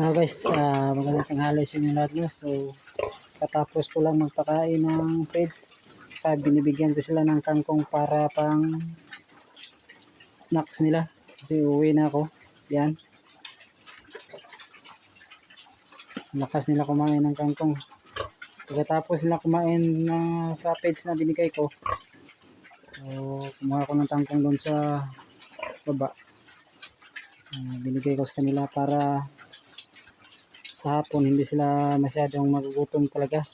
Ah guys, ah magandang tanghali sa inyo lahat no. So, katapos ko lang magpakain ng pets. Ah, binibigyan ko sila ng kangkong para pang snacks nila. Kasi uwi na ako. Yan. Lakas nila kumain ng kangkong. Pagkatapos nila kumain na sa pets na binigay ko, so, kumuha ko ng kangkong doon sa baba. Ah, binigay ko sa kanila para sa hapon hindi sila masyadong magugutom talaga.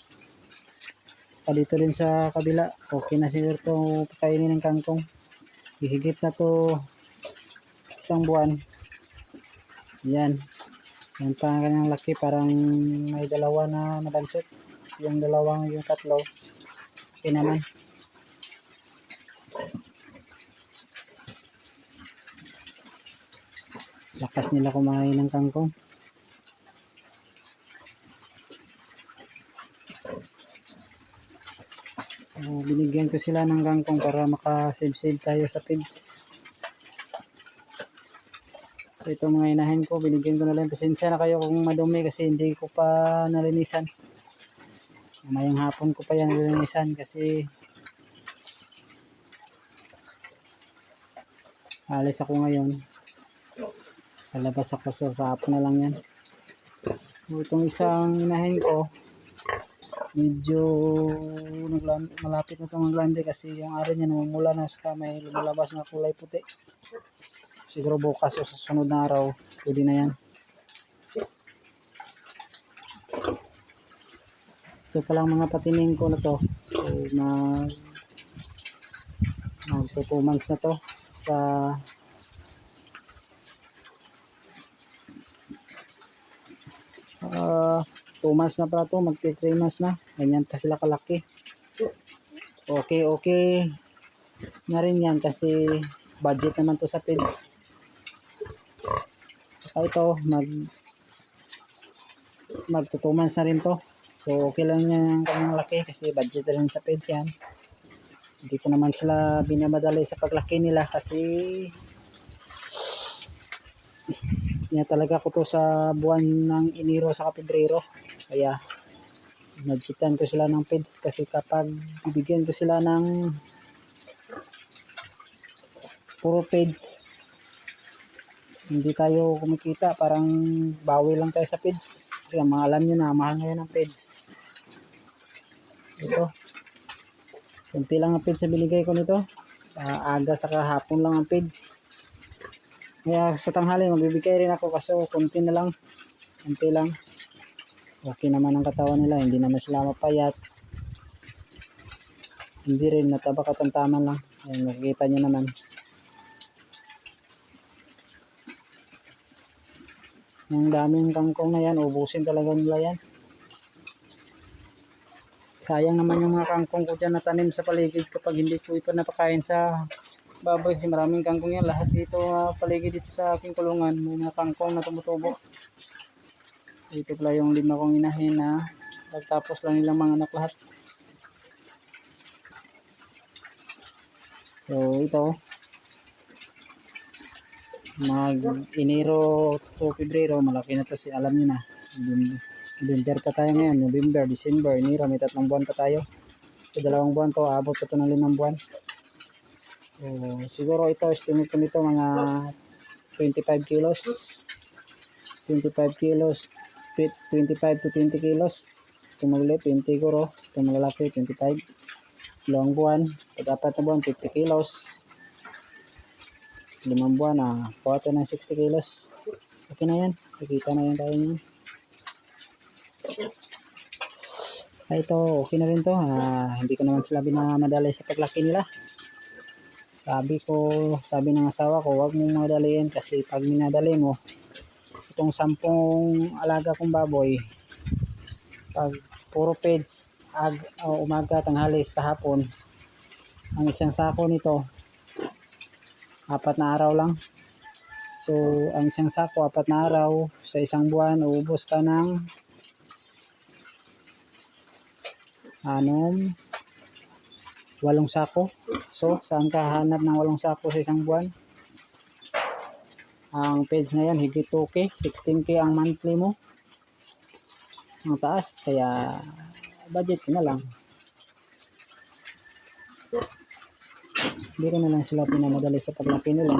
Pa dito din sa kabila okay na siguro to pakainin ng kangkong. Hihigit na to isang buwan. Yan. Yan pa ang kanyang laki parang may dalawa na nabansit yung dalawang yung tatlo. Okay naman. Lakas nila kumain ng kangkong So, binigyan ko sila ng kangkong para maka-save-save tayo sa feeds. So, ito mga inahin ko, binigyan ko na lang. Pasensya na kayo kung madumi kasi hindi ko pa nalinisan. Mamayang hapon ko pa yan nalinisan kasi alis ako ngayon. Lalabas ako sa hapon na lang yan. Itong isang inahin ko, medyo malapit na itong maglandi kasi yung ari niya namumula na sa may lumalabas na kulay puti. Siguro bukas o sa sunod na araw pwede na yan. Ito pa lang mga patining ko na to. So mag mag 2 months na to sa ah 2 months na pala to, magti 3 months na. Ganyan pa sila kalaki. Okay, okay. Na rin yan kasi budget naman to sa peds. Saka ito, mag mag 2 months na rin to. So, okay lang yan ang kanyang laki kasi budget rin sa peds yan. Hindi ko naman sila binamadali sa paglaki nila kasi talaga ko to sa buwan ng Enero sa Pebrero. Kaya nagkitan ko sila ng peds kasi kapag bibigyan ko sila ng puro peds hindi tayo kumikita. Parang bawi lang tayo sa peds kasi mga alam nyo na mahal ngayon ng peds ito. Kunti lang ang peds na binigay ko nito. Sa aga sa kahapon lang ang peds kaya sa tanghali magbibigay rin ako kaso kunti na lang. Kunti lang. Okay naman ang katawan nila hindi naman sila mapayat. Hindi rin nataba katantaman lang. Ayan, makikita nyo naman. Yung daming kangkong na yan ubusin talaga nila yan. Sayang naman yung mga kangkong ko dyan na tanim sa paligid kapag hindi ko ito napakain sa baboy kasi maraming kangkong yan. Lahat dito uh, paligid dito sa aking kulungan may mga kangkong na tumutubo. Ito pala yung lima kong inahin na pagtapos lang nilang mga anak lahat. So ito. Mag Enero to Pebrero malaki na to si alam niyo na. November pa tayo ngayon November, December, Enero may tatlong buwan pa tayo. So dalawang buwan to abot pa to ng limang buwan so siguro ito estimate ko nito mga 25 kilos. 25 kilos 25 to 20 kilos. Ito magliit 20 siguro. Ito malalaki 25 dalawang buwan pag apat na buwan 50 kilos. Limang buwan ah kuha ng 60 kilos. Okay na yan. Nakita na yan tayo yan ah, ito okay na rin to. Ah, hindi ko naman sila binamadali sa paglaki nila sabi ko sabi ng asawa ko huwag mong madaliin kasi pag minadali mo itong sampung alaga kong baboy pag puro peds ag, o umaga tanghali kahapon ang isang sako nito apat na araw lang. So ang isang sako apat na araw sa isang buwan uubos ka ng anom walong sako so saan ka hanap ng walong sako sa isang buwan Ang page ngayon, higit 2K, 16K ang monthly mo. Ang taas, kaya budget na lang. Hindi ko na lang sila pinamadali sa paglaki nila.